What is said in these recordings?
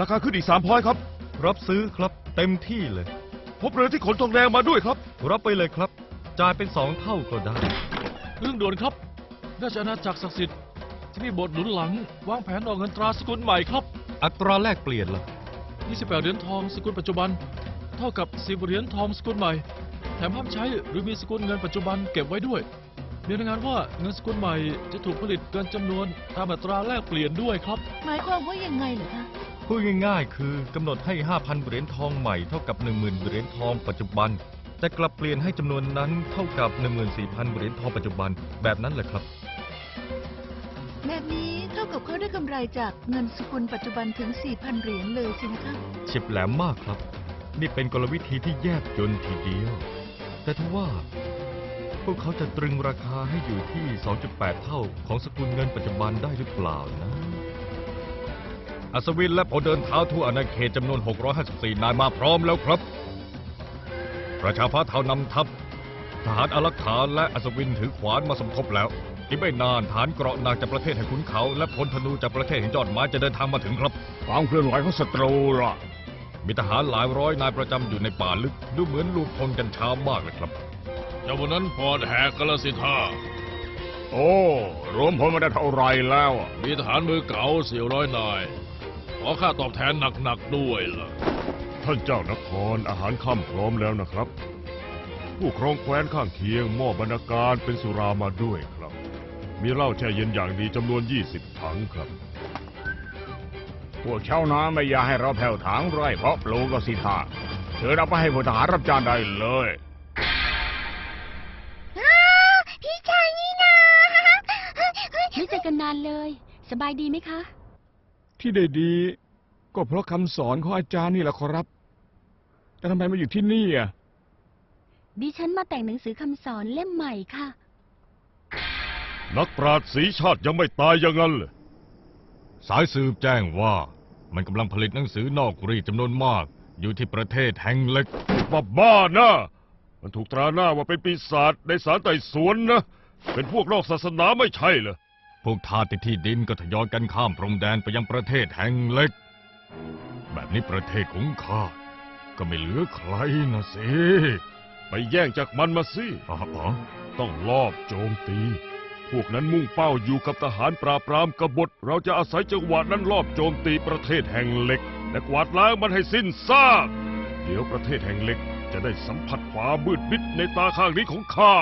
ราคาขึ้นอีกสามพอยต์ครับ รับซื้อครับ เต็มที่เลย พบเรือที่ขนทองแดงมาด้วยครับ รับไปเลยครับ จ่ายเป็นสองเท่าก็ได้ เรื่องด่วนครับราชอาณาจักรศักดิ์สิทธิ์ที่นี่บทหนุนหลัง วางแผนออกเงินตราสกุลใหม่ครับ อัตราแลกเปลี่ยนล่ะ28เหรียญทองสกุลปัจจุบัน เท่ากับ10เหรียญทองสกุลใหม่ แถมห้ามใช้หรือมีสกุลเงินปัจจุบันเก็บไว้ด้วยมีรายงานว่าเงินสกุลใหม่จะถูกผลิตเกินจำนวนตามอัตราแลกเปลี่ยนด้วยครับ หมายความว่ายังไงเหรอคะ พูดง่ายๆ คือกำหนดให้ 5,000 เหรียญทองใหม่เท่ากับ 10,000 เหรียญทองปัจจุบัน แต่กลับเปลี่ยนให้จำนวนนั้นเท่ากับ 14,000 เหรียญทองปัจจุบันแบบนั้นแหละครับ แบบนี้เท่ากับเขาได้กำไรจากเงินสกุลปัจจุบันถึง 4,000 เหรียญเลยสินะคะ เฉียบแหลมมากครับ นี่เป็นกลวิธีที่แยบยลทีเดียว แต่ทว่า พวกเขาจะตรึงราคาให้อยู่ที่ 2.8 เท่าของสกุลเงินปัจจุบันได้หรือเปล่านะ อัศวินและพลเดินเท้าทั่วอาณาเขตจำนวน 654 นายมาพร้อมแล้วครับ ประชาฟ้าเท้านำทัพ ทหารอารักขาและอัศวินถือขวานมาสมทบแล้ว อีกไม่นานฐานเกราะนางจากประเทศแห่งขุนเขา และพลธนูจากประเทศแห่งยอดไม้จะเดินทางมาถึงครับ ความเคลื่อนไหวของศัตรูล่ะ มีทหารหลายร้อยนายประจำอยู่ในป่าลึก ดูเหมือนลูกพลกันช้ามากเลยครับ เจ้าวันนั้นพอแหกกันละสิท่าโอ้ รวมพลมาได้เท่าไรแล้วอะมีทหารมือเก่าเสี่ยวร้อยนาย ขอค่าตอบแทนหนักๆด้วยล่ะ ท่านเจ้านครอาหารค่ำพร้อมแล้วนะครับ ผู้ครองแคว้นข้างเคียงมอบบรรณาการเป็นสุรามาด้วยครับ มีเหล้าแช่เย็นอย่างดีจำนวน 20 ถังครับ พวกชาวนาไม่อยากให้เราแผ่วถางไร่เพราะปลูกก็สิท่าเชิญเอาไปให้พลทหารรับจ้างได้เลยพี่ชายนี่นา ไม่เจอกันนานเลย สบายดีไหมคะ ที่ได้ดี ก็เพราะคำสอนของอาจารย์นี่แหละครับ แต่ทำไมมาอยู่ที่นี่อะ ดิฉันมาแต่งหนังสือคำสอนเล่มใหม่ค่ะ นักปราชญ์สีชาติยังไม่ตายอย่างนั้นเลยสายสืบแจ้งว่ามันกำลังผลิตหนังสือนอกรีดจำนวนมาก อยู่ที่ประเทศแห่งเล็ก บ้าบ้านะมันถูกตราหน้าว่าเป็นปีศาจในสารไต่สวนนะ เป็นพวกนอกศาสนาไม่ใช่เหรอ พวกทาสในที่ดินก็ทยอยกันข้ามพรมแดนไปยังประเทศแห่งเล็ก แบบนี้ประเทศของข้าก็ไม่เหลือใครนะสิไปแย่งจากมันมาสิอ๋ออ๋อต้องลอบโจมตี พวกนั้นมุ่งเป้าอยู่กับทหารปราบปรามกบฏ เราจะอาศัยจังหวะนั้นลอบโจมตีประเทศแห่งเหล็ก และกวาดล้างมันให้สิ้นซากเดี๋ยวประเทศแห่งเหล็กจะได้สัมผัสความมืดมิดในตาข้างนี้ของข้า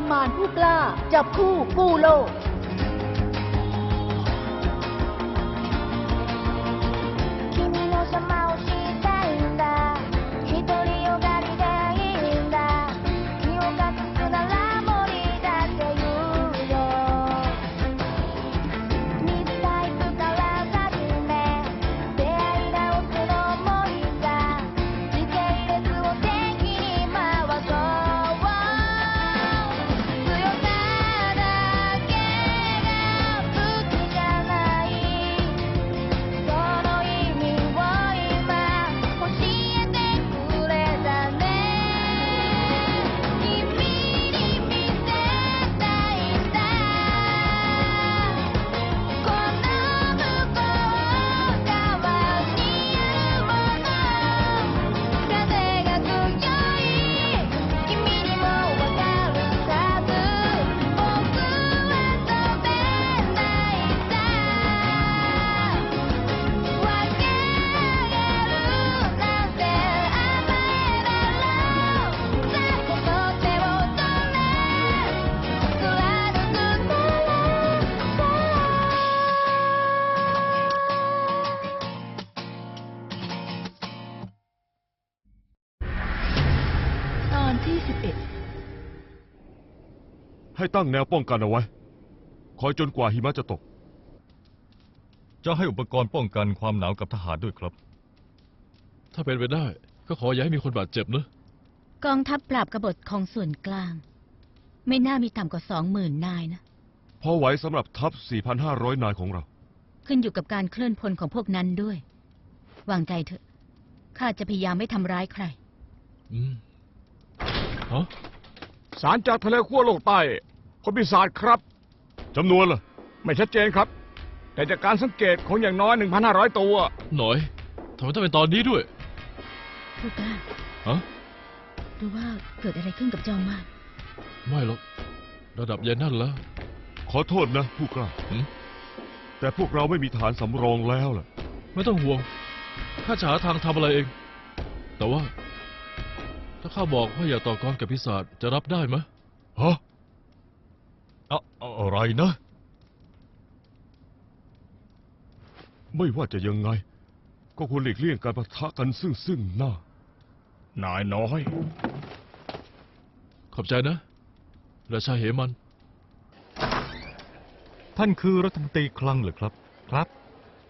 อมมารผู้กล้า จับคู่กู้โลก ตอนที่ให้ตั้งแนวป้องกันเอาไว้ คอยจนกว่าหิมะจะตก จะให้อุปกรณ์ป้องกันความหนาวกับทหารด้วยครับ ถ้าเป็นไปได้ ก็ขออย่าให้มีคนบาดเจ็บนะ กองทัพปราบกบฏของส่วนกลาง ไม่น่ามีต่ำกว่าสองหมื่นนายนะ พอไหวสำหรับทัพ 4,500 นายของเรา ขึ้นอยู่กับการเคลื่อนพลของพวกนั้นด้วย วางใจเถอะ ข้าจะพยายามไม่ทำร้ายใคร อืม ฮะสารจากทะเลขั้วโลกใต้คนพิศาจครับ จำนวนล่ะ ไม่ชัดเจนครับ แต่จากการสังเกตคงอย่างน้อย 1,500 ตัว หน่อยทำไมต้องเป็นตอนนี้ด้วยผู้กล้าฮะรู้ว่าเกิดอะไรขึ้นกับจอมมารไม่หรอกระดับยายนั่นแล้วขอโทษนะผู้กล้าหืมแต่พวกเราไม่มีฐานสำรองแล้วล่ะ ไม่ต้องห่วงข้าจะหาทางทำอะไรเอง แต่ว่าถ้า ข้าบอกว่าอย่าต่อกรกับพิศาจจะรับได้ไหมฮะอะอะไรนะ ไม่ว่าจะยังไง ก็ควรหลีกเลี่ยงการปะทะกันซึ่งซึ่งหน้า นายน้อย ขอบใจนะราชาเหมัน ท่านคือรัฐมนตรีคลังเหรือครับครับ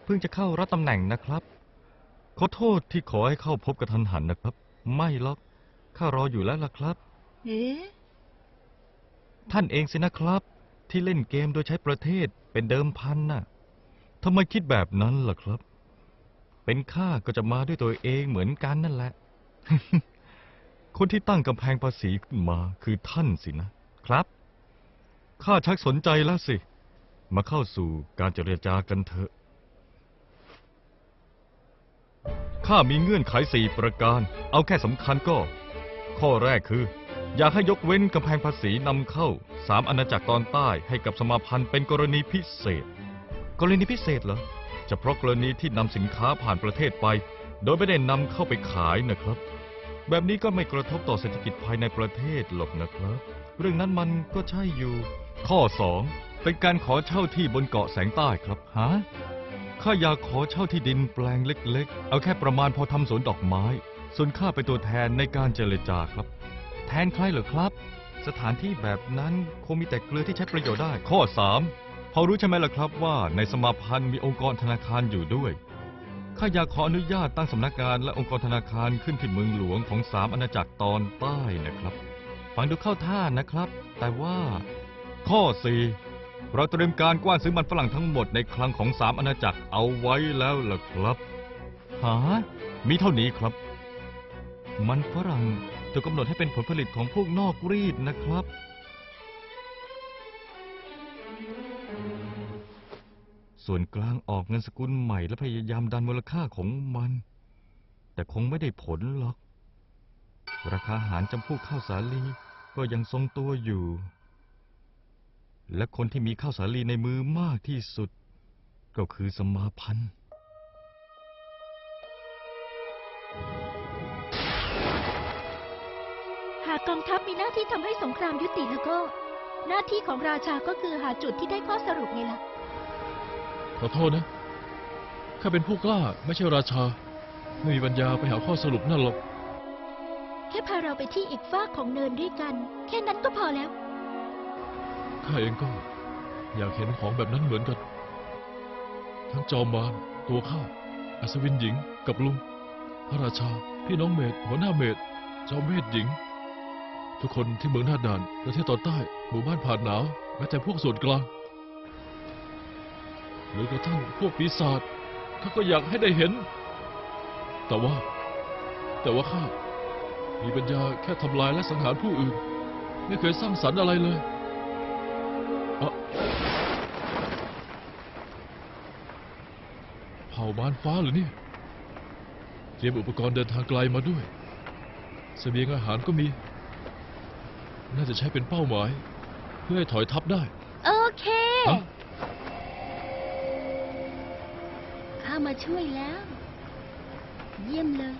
เพิ่งจะเข้ารับตำแหน่งนะครับ ขอโทษที่ขอให้เข้าพบกับทันหันนะครับ ไม่หรอก ข้ารออยู่แล้วล่ะครับ เอ๊ะท่านเองสินะครับ ที่เล่นเกมโดยใช้ประเทศเป็นเดิมพันน่ะทำไมคิดแบบนั้นล่ะครับ เป็นข้าก็จะมาด้วยตัวเองเหมือนกันนั่นแหละ คนที่ตั้งกำแพงภาษีขึ้นมาคือท่านสินะครับ ข้าชักสนใจแล้วสิ มาเข้าสู่การเจรจากันเถอะ ข้ามีเงื่อนไขสี่ประการ เอาแค่สำคัญก็ ข้อแรกคือ อยากให้ยกเว้นกำแพงภาษีนำเข้าสามอาณาจักรตอนใต้ให้กับสมาพันธ์เป็นกรณีพิเศษ กรณีพิเศษเหรอจะเฉพาะกรณีที่นำสินค้าผ่านประเทศไป โดยไม่ได้นำเข้าไปขายนะครับ แบบนี้ก็ไม่กระทบต่อเศรษฐกิจภายในประเทศหรอกนะครับ เรื่องนั้นมันก็ใช่อยู่ ข้อสองเป็นการขอเช่าที่บนเกาะแสงใต้ครับฮะข้าอยากขอเช่าที่ดินแปลงเล็ก ๆ เอาแค่ประมาณพอทำสวนดอกไม้ ส่วนข้าเป็นตัวแทนในการเจรจาครับ แทนใครเหรอครับ สถานที่แบบนั้นคงมีแต่เกลือที่ใช้ประโยชน์ได้ ข้อ 3 พอรู้ใช่ไหมล่ะครับว่าในสมาพันธ์มีองค์กรธนาคารอยู่ด้วยข้าอยากขออนุญาตตั้งสำนักงานและองค์กรธนาคารขึ้นที่เมืองหลวงของสามอาณาจักรตอนใต้นะครับ ฟังดูเข้าท่านะครับ แต่ว่า ข้อ 4 เราเตรียมการกว้านซื้อมันฝรั่งทั้งหมดในคลังของสามอาณาจักรเอาไว้แล้วล่ะครับ หา มีเท่านี้ครับ มันฝรั่งถูกกำหนดให้เป็นผลผลิตของพวกนอกรีดนะครับ ส่วนกลางออกเงินสกุลใหม่และพยายามดันมูลค่าของมัน แต่คงไม่ได้ผลหรอก ราคาอาหารจำพวกข้าวสาลีก็ยังทรงตัวอยู่ และคนที่มีข้าวสาลีในมือมากที่สุด ก็คือสมาพันธ์ากกองทัพมีหน้าที่ทำให้สงครามยุติแล้วก็ หน้าที่ของราชาก็คือหาจุดที่ได้ข้อสรุปไงล่ะ ขอโทษนะ ข้าเป็นผู้กล้าไม่ใช่ราชา ไม่มีปัญญาไปหาข้อสรุปนั่นหรอก แค่พาเราไปที่อีกฟากของเนินด้วยกัน แค่นั้นก็พอแล้ว ข้าเองก็ อยากเห็นของแบบนั้นเหมือนกัน ทั้งจอมมารตัวข้าอัศวินหญิงกับลุงพระราชา พี่น้องเมดหัวหน้าเมดจอมเวทหญิง ทุกคนที่เมืองหน้าด่านประเทศตอนใต้ หมู่บ้านผ่านหนาวแม้แต่พวกส่วนกลางหรือกระทั่งพวกปีศาจข้าก็อยากให้ได้เห็น แต่ว่า แต่ว่าข้ามีปัญญาแค่ทำลายและสังหารผู้อื่น ไม่เคยสร้างสรรค์อะไรเลยเอ่อเผ่าบ้านฟ้าหรือเนี่ยเตรียมอุปกรณ์เดินทางไกลมาด้วยเสบียงอาหารก็มี น่าจะใช้เป็นเป้าหมาย เพื่อให้ถอยทัพได้โอเค ฮะข้ามาช่วยแล้ว เยี่ยมเลย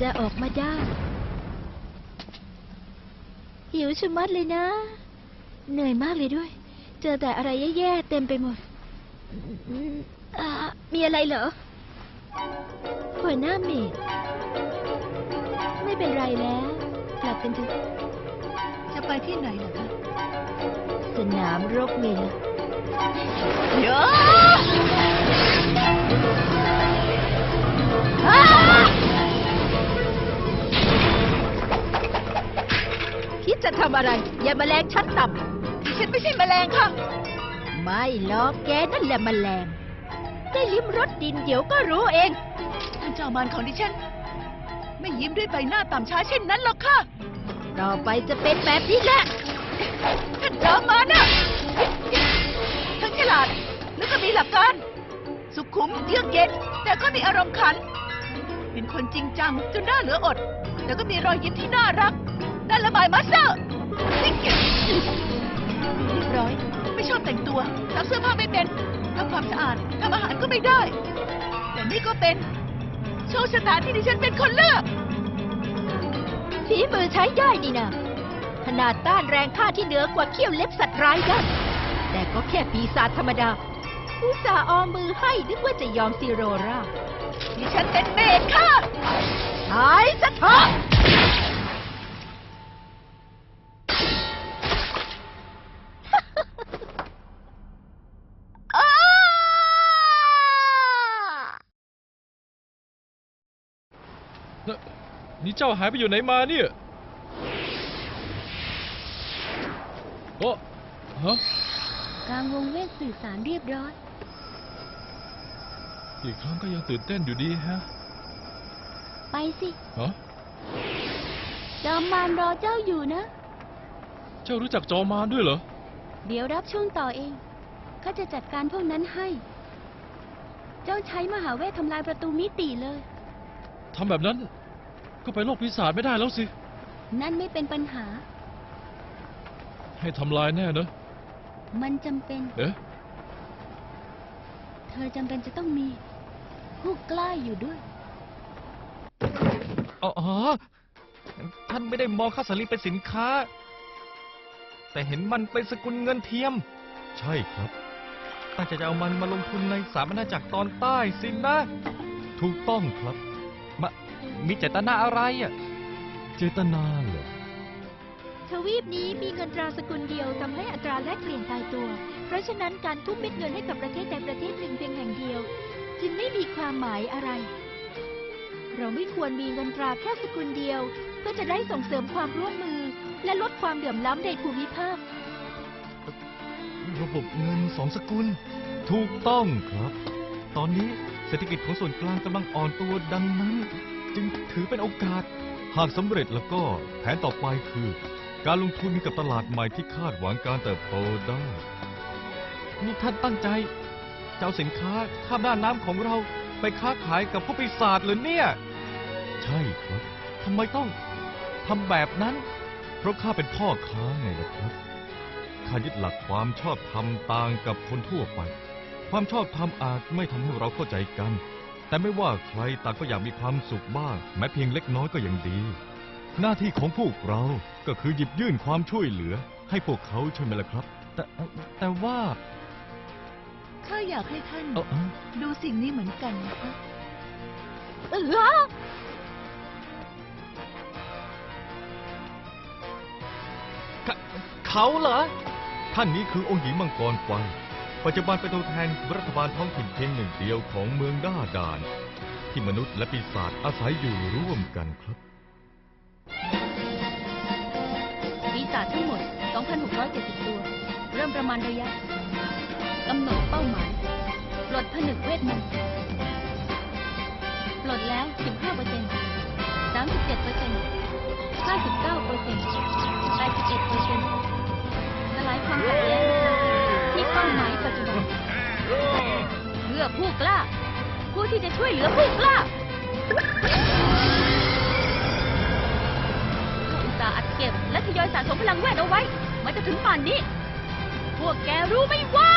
จะออกมาได้ หิวชะมัดเลยนะ เหนื่อยมากเลยด้วย เจอแต่อะไรแย่ๆเต็มไปหมดอืมอ่ามีอะไรเหรอหัวหน้าเมดไม่เป็นไรแล้วกลับกันเถอะจะไปที่ไหนเหรอคะสนามรบไงล่ะเยอะ จะทำอะไร อย่ามาแมลงชั้นต่ดิฉันไม่ใช่แมลงค่ะำไม่หรอกแกนั่นแหละแมลง ได้ลิ้มรสดินเดี๋ยวก็รู้เอง ท่านเจ้ามารของดิฉัน ไม่ยิ้มด้วยใบหน้าต่ำช้าเช่นนั้นหรอกค่ะ ต่อไปจะเป็นแบบนี้แหละ ท่านจอมมารน่ะทั้งฉลาดแล้วก็มีหลักการ สุขุมเยือกเย็น แต่ก็มีอารมณ์ขัน เป็นคนจริงจังจนน่าเหลืออด แล้วก็มีรอยยิ้มที่น่ารัก น่าระบายมาสเตอร์นี่เก็บเรียบร้อย ไม่ชอบแต่งตัวซักเสื้อผ้าไม่เป็นทำความสะอาดทำอาหารก็ไม่ได้ แต่นี่ก็เป็น โชคชะตาที่ดิฉันเป็นคนเลือกฝีมือใช้ได้ดีนะขนาดต้านแรงข้าที่เหนือกว่าเขี้ยวเล็บสัตว์ร้ายได้แต่ก็แค่ปีศาจธรรมดาอุตส่าออมมือให้นึกว่าจะยอมซีโรราดิฉันเป็นเมดค่ะหายซะเถอะ นี่เจ้าหายไปอยู่ไหนมาเนี่ยโอ้ฮะกลางวงเวทสื่อสารเรียบร้อย อีกครั้งก็ยังตื่นเต้นอยู่ดีฮะไปสิฮะจอมมารรอเจ้าอยู่นะ เจ้ารู้จักจอมารด้วยเหรอ เดี๋ยวรับช่วงต่อเอง ข้าจะจัดการพวกนั้นให้ เจ้าใช้มหาเวททำลายประตูมิติเลย ทำแบบนั้น ก็ไปโลกปีศาจไม่ได้แล้วสิ นั่นไม่เป็นปัญหา ให้ทำลายแน่นะมันจำเป็น เอ๊ะเธอจำเป็นจะต้องมี ผู้กล้าอยู่ด้วย อ๋อท่านไม่ได้มองข้าวสาลีเป็นสินค้า แต่เห็นมันเป็นสกุลเงินเทียม ใช่ครับตั้งใจจะเอามันมาลงทุนในสามอาณาจักรตอนใต้สินนะ ถูกต้องครับ มามีเจตนาอะไรอะ เจตนาเหรอ ทวีปนี้มีเงินตราสกุลเดียวทำให้อัตราแลกเปลี่ยนตายตัว เพราะฉะนั้นการทุ่มเม็ดเงินให้กับประเทศใดประเทศหนึ่งเพียงแห่งเดียว จึงไม่มีความหมายอะไร เราไม่ควรมีเงินตราแค่สกุลเดียวเพื่อจะได้ส่งเสริมความร่วมมือ และลดความเหลื่อมล้ำในภูมิภาค ระบบเงินสองสกุล ถูกต้องครับ ตอนนี้ เศรษฐกิจของส่วนกลางกำลังอ่อนตัวดังนั้น จึงถือเป็นโอกาส หากสำเร็จแล้วก็แผนต่อไปคือ การลงทุนกับตลาดใหม่ที่คาดหวังการเติบโตได้ นี่ท่านตั้งใจจะเอาสินค้าข้ามด้านน้ำของเราไปค้าขายกับผู้ปีศาจเหรือเนี่ย ใช่ครับทำไมต้องทำแบบนั้น เพราะข้าเป็นพ่อค้าไงล่ะครับข้ายึดหลักความชอบธรรมต่างกับคนทั่วไป ความชอบธรรมอาจไม่ทำให้เราเข้าใจกัน แต่ไม่ว่าใครต่างก็อยากมีความสุขบ้าง แม้เพียงเล็กน้อยก็ยังดี หน้าที่ของพวกเราก็คือหยิบยื่นความช่วยเหลือ ให้พวกเขาใช่ไหมล่ะครับ แต่แต่ว่าข้าอยากให้ท่าน เอ่อเอ่อดูสิ่งนี้เหมือนกันนะคะเออเขาเขาเหรอท่านนี้คือองค์หญิงมังกรไฟ ปัจจุบันเป็นตัวแทนรัฐบาลท้องถิ่นเพียงหนึ่งเดียวของเมืองด้าดาน ที่มนุษย์และปีศาจอาศัยอยู่ร่วมกันครับปีศาจทั้งหมด 2,670 ตัว เริ่มประมาณระยะกำหนดเป้าหมายปลดผนึกเวทมนต์ปลดแล้ว 15เปอร์เซ็นต์37เปอร์เซ็นต์59เปอร์เซ็นต์81เปอร์เซ็นต์สลายความขัดแย้ง เพื่อผู้กล้า ผู้ที่จะช่วยเหลือผู้กล้าข้าอุตส่าห์อัดเก็บ และทยอยสะสมพลังเวทเอาไว้ มันจะถึงป่านนี้ พวกแกรู้ไหมว่า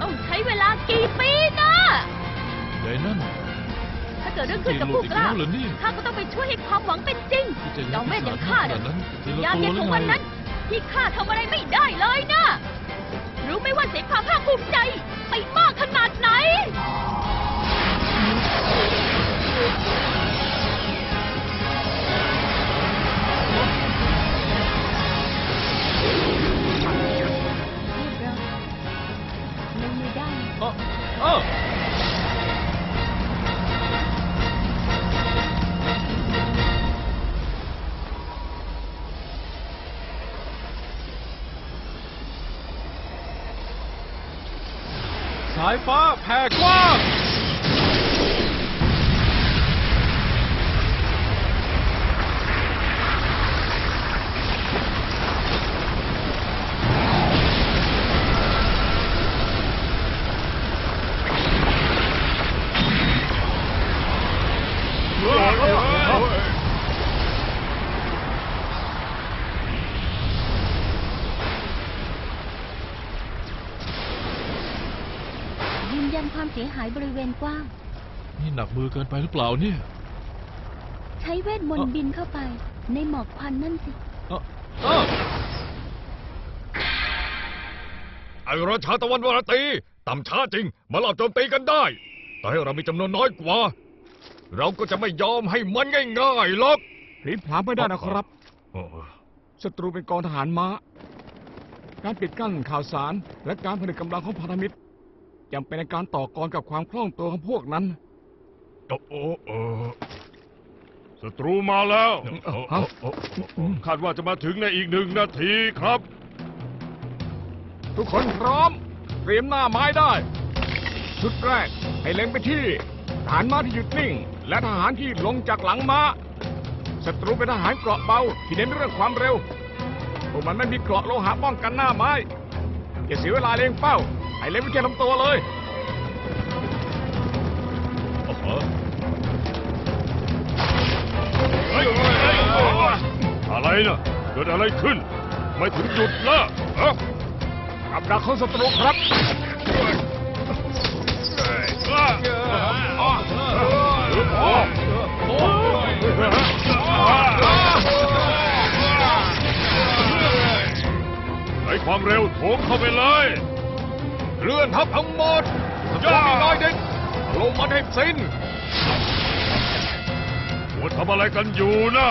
ต้องใช้เวลากี่ปีนะใหญ่นั่น ถ้าเกิดเรื่องขึ้นกับผู้กล้าที่หลุดอีกแล้วเหรอเนี่ย ข้าก็ต้องไปช่วยให้ความหวังเป็นจริงที่จะจอมเวทอย่างข้าขเนี่นาดยนั้นทีละยามตัเย็วนหขรือองไงวันนั้น ที่ข้าทำอะไรไม่ได้เลยนะ รู้ไหมว่าเสียงความภาคภูมิใจ ไปมากขนาดไหนเรียบร้อยลงมือได้เอ้อายฟ้าแผ่กว้าง ยืนยันความเสียหายบริเวณกว้าง นี่หนักมือเกินไปหรือเปล่าเนี่ย ใช้เวทมนต์บินเข้าไป ในหมอกควันนั่นสิเออเออไอราชาตะวันวรตีต่ำช้าจริง มาลอบโจมตีกันได้ แต่ให้เรามีจำนวนน้อยกว่า เราก็จะไม่ยอมให้มันง่ายๆหรอกพลิพลามไม่ได้นะครับโอ้ศัตรูเป็นกองทหารม้า การปิดกั้นข่าวสารและการผนึกกำลังของพันธมิตร จำเป็นในการต่อกรกับความคล่องตัวของพวกนั้น โอ้โอ้โอ้ศัตรูมาแล้วโอ้โอ้โอ้โอ้คาดว่าจะมาถึงในอีกหนึ่งนาทีครับ ทุกคนพร้อม เตรียมหน้าไม้ได้ ชุดแรก ให้เล็งไปที่ทหารม้าที่หยุดนิ่ง และทหารที่ลงจากหลังม้าศัตรูเป็นทหารเกราะเบาที่เน้นเรื่องความเร็วพวกมันไม่มีเกราะโลหะป้องกันหน้าไม้อย่าเสียเวลาเล็งเป้า ให้เล็งไปที่ลำตัวเลยโอ้โหเฮ้ยเฮ้ยเฮ้ยเฮ้ยอะไรนะเกิดอะไรขึ้น ไม่ถึงหยุดละฮะกับดักของศัตรูครับใช้ความเร็วโถมเข้าไปเลย เลื่อนทัพทั้งหมดจะมีน้อยเด็กลงมันให้สิ้นหัวทำอะไรกันอยู่นะ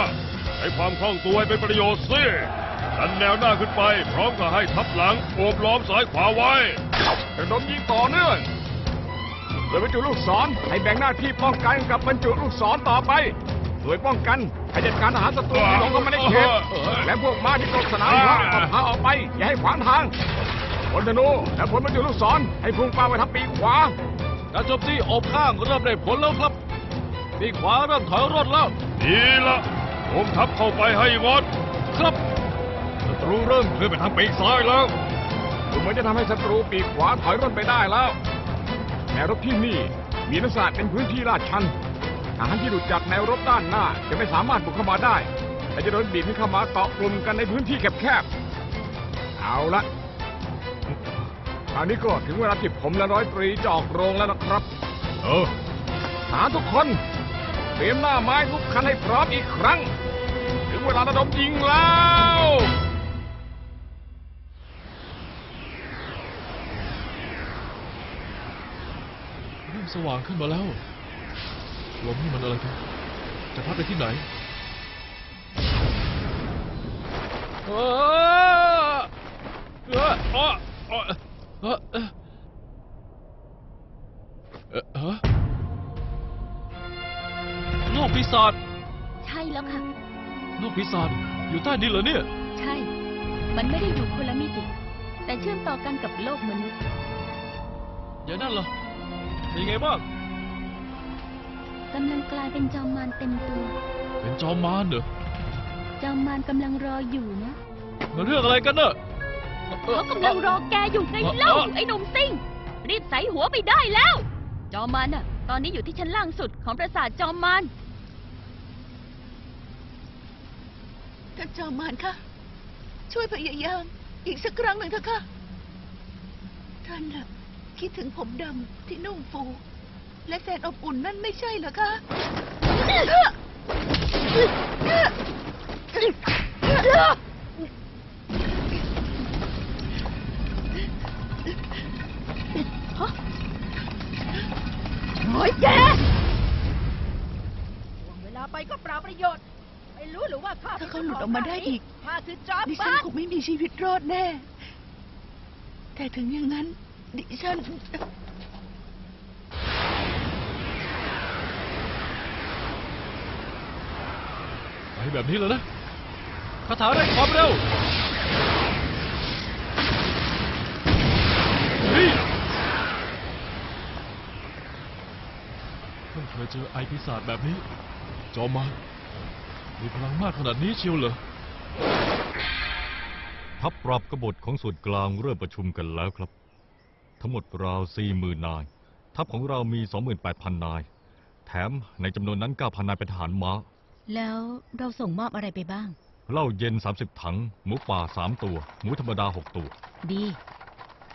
ใช้ความคล่องตัวให้เป็นประโยชน์สิดันแนวหน้าขึ้นไป พร้อมกับให้ทับหลังโอบล้อมซ้ายขวาไว้ระดมยิงต่อเนื่องโดยบรรจุลูกศรให้แบ่งหน้าที่ป้องกันกับบรรจุลูกศรต่อไปโดยป้องกันให้จัดการทหารศัตรูที่หลงเข้ามาในเขตและพวกม้าที่ตกสนามพระก็พาออกไป อย่าให้ขวางทาง พลธนูและผลบรรจุลูกศรให้พุ่งเป้าไปทางปีกขวาการโจมตีอบข้างเริ่มได้ผลแล้วครับ ปีกขวาเริ่มถอยร่นแล้วดีละโถมทับเข้าไปให้หมดครับศัตรูเริ่มเคลื่อนไปทางปีกซ้ายแล้วดูเหมือนจะทำให้ศัตรูปีกขวาถอยร่นไปได้แล้วแนวรบที่นี่มีนักษาสตร์เป็นพื้นที่ลาดชันทหารที่หลุดจากแนวรบด้านหน้าจะไม่สามารถบุกเข้ามาได้แต่จะโดนบีบให้เข้ามาเกาะกลุ่มกันในพื้นที่แคบๆเอาละ คราวนี้ก็ถึงเวลาที่ผมและร้อยตรีจะออกโรงแล้วนะครับ เออทหารทุกคน เตรียมหน้าไม้ทุกคันให้พร้อมอีกครั้ง ถึงเวลาระดมยิงแล้วเริ่มสว่างขึ้นมาแล้วลมนี่มันอะไรกัน จะพัดไปที่ไหนเออเออ เออเออเออเออเออเออโลกปีศาจใช่แล้วค่ะ โลกปีศาจอยู่ใต้ดินเหรอเนี่ย ใช่ มันไม่ได้อยู่คนละมิติ แต่เชื่อมต่อกันกับโลกมนุษย์อย่างนั้นเหรอเป็นไงบ้างกำลังกลายเป็นจอมมารเต็มตัว เป็นจอมมารเหรอ จอมมารกำลังรออยู่นะมันเรื่องอะไรกันเนอะ เขากำลังรอแกอยู่ไงเล่าไอ้หนุ่มซิ่ง รีบใส่หัวไปได้แล้ว จอมมารน่ะ ตอนนี้อยู่ที่ชั้นล่างสุดของปราสาทจอมมารท่านจอมมารคะช่วยพยายามอีกสักครั้งหนึ่งเถอะค่ะท่านน่ะคิดถึงผมดำที่นุ่มฟู และแสนอบอุ่นนั่นไม่ใช่เหรอคะ อ้ยแกเวลาไปก็เปล่าประโยชน์ ไม่รู้หรือว่าข้าถ้าเขาหลุดออกมาได้อีก ข้าคือจอมดิฉับ้านนคงไม่มีชีวิตรอดแน่ แต่ถึงอย่างนั้น ดิฉัน ไปแบบนี้เลยนะคาถาเร่งความเร็วเฮ้ย ยเจอไอพิศาจแบบนี้ จอมมารมีพลังมากขนาดนี้เชียวเหรอ ทัพปรับกบฏของส่วนกลางเริ่มประชุมกันแล้วครับ ทั้งหมดราว40,000นาย ทัพของเรามี 28,000 นาย แถมในจำนวนนั้น 9,000 นายเป็นทหารม้า แล้วเราส่งมอบอะไรไปบ้าง เหล้าเย็น 30 ถัง หมูป่า 3 ตัว หมูธรรมดา 6 ตัว ดี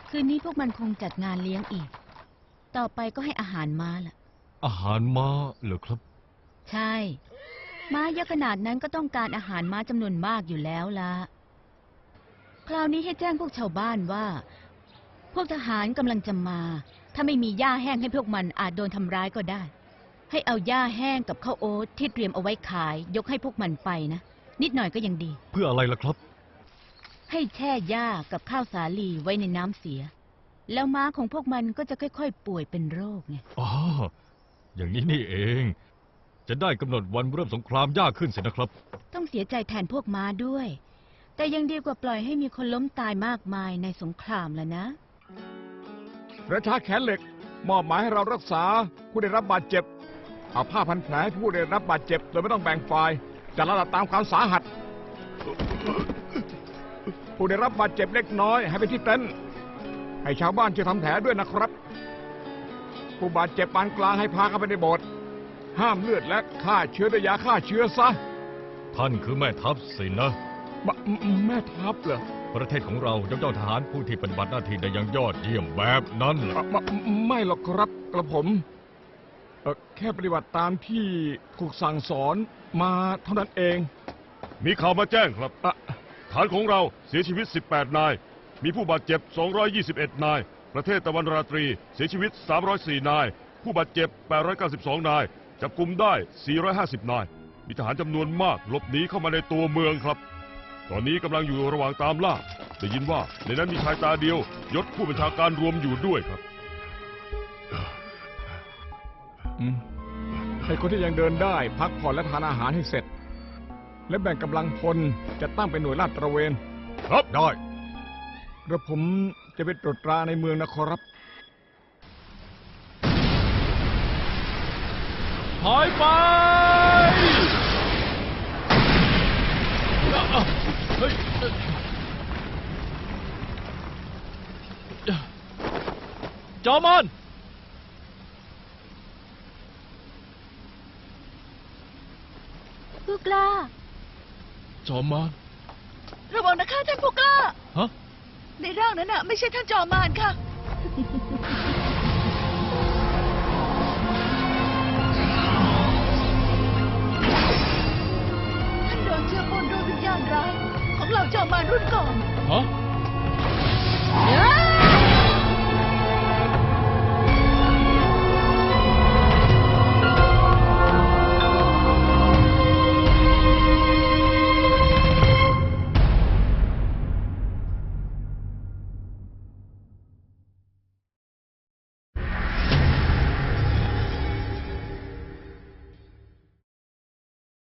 คืนนี้พวกมันคงจัดงานเลี้ยงอีก ต่อไปก็ให้อาหารม้าล่ะ อาหารม้าเหรอครับ ใช่ ม้าเยอะขนาดนั้นก็ต้องการอาหารม้าจำนวนมากอยู่แล้วล่ะคราวนี้ให้แจ้งพวกชาวบ้านว่า พวกทหารกำลังจะมา ถ้าไม่มีหญ้าแห้งให้พวกมันอาจโดนทำร้ายก็ได้ ให้เอาหญ้าแห้งกับข้าวโอ๊ตที่เตรียมเอาไว้ขาย ยกให้พวกมันไปนะ นิดหน่อยก็ยังดี เพื่ออะไรล่ะครับ ให้แช่หญ้ากับข้าวสาลีไว้ในน้ำเสีย แล้วม้าของพวกมันก็จะค่อย ๆ ป่วยเป็นโรคไง อ๋อ อย่างนี้นี่เอง จะได้กำหนดวันเริ่มสงครามยากขึ้นสินะครับ ต้องเสียใจแทนพวกม้าด้วย แต่ยังดีกว่าปล่อยให้มีคนล้มตายมากมายในสงครามแล้วนะ ประชาแขนเหล็ก มอบหมายให้เรารักษาผู้ได้รับบาดเจ็บ เอาผ้าพันแผลให้ผู้ได้รับบาดเจ็บ โดยไม่ต้องแบ่งฝ่ายจัดระดับตามความสาหัส ผู้ได้รับบาดเจ็บเล็กน้อยให้ไปที่เต็นท์ให้ชาวบ้านช่วยทำแผลด้วยนะครับ ผู้บาดเจ็บปานกลางให้พาเข้าไปในโบสถ์ห้ามเลือดและฆ่าเชื้อด้วยยาฆ่าเชื้อซะ ท่านคือแม่ทัพสินะมแม่ทัพเหรอประเทศของเรายกย่องทหารผู้ที่ปฏิบัติหน้าที่ได้อย่างยอดเยี่ยมแบบนั้นเหรอเอ่อไม่ไม่หรอกครับกระผมเอ่อแค่ปฏิบัติตามที่ถูกสั่งสอนมาเท่านั้นเองมีข่าวมาแจ้งครับอะฐานของเราเสียชีวิต 18 นาย มีผู้บาดเจ็บ 221 นาย ประเทศตะวันราตรี เสียชีวิต 304 นาย ผู้บาดเจ็บ 892 นาย จับกลุ่มได้ 450 นาย มีทหารจำนวนมากหลบหนีเข้ามาในตัวเมืองครับ ตอนนี้กำลังอยู่ระหว่างตามล่า ได้ยินว่าในนั้นมีชายตาเดียวยศผู้บัญชาการรวมอยู่ด้วยครับ อืมให้คนที่ยังเดินได้พักผ่อนและทานอาหารให้เสร็จ และแบ่งกำลังพลจะตั้งเป็นหน่วยลาดตระเวน ครับได้ กระผม จะไปตรวจตราในเมืองนะขอรับ ถอยไปเฮ้ยจอมัน ผู้กล้าจอมมารระวังนะคะท่านผู้กล้า ฮะ ในร่างนั้นน่ะ ไม่ใช่ท่านจอมานค่ะ ท่านโดนเชื้อปนด้วยวิญญาณร้ายของเหล่าจอมานรุ่นก่อน ฮะ เอ้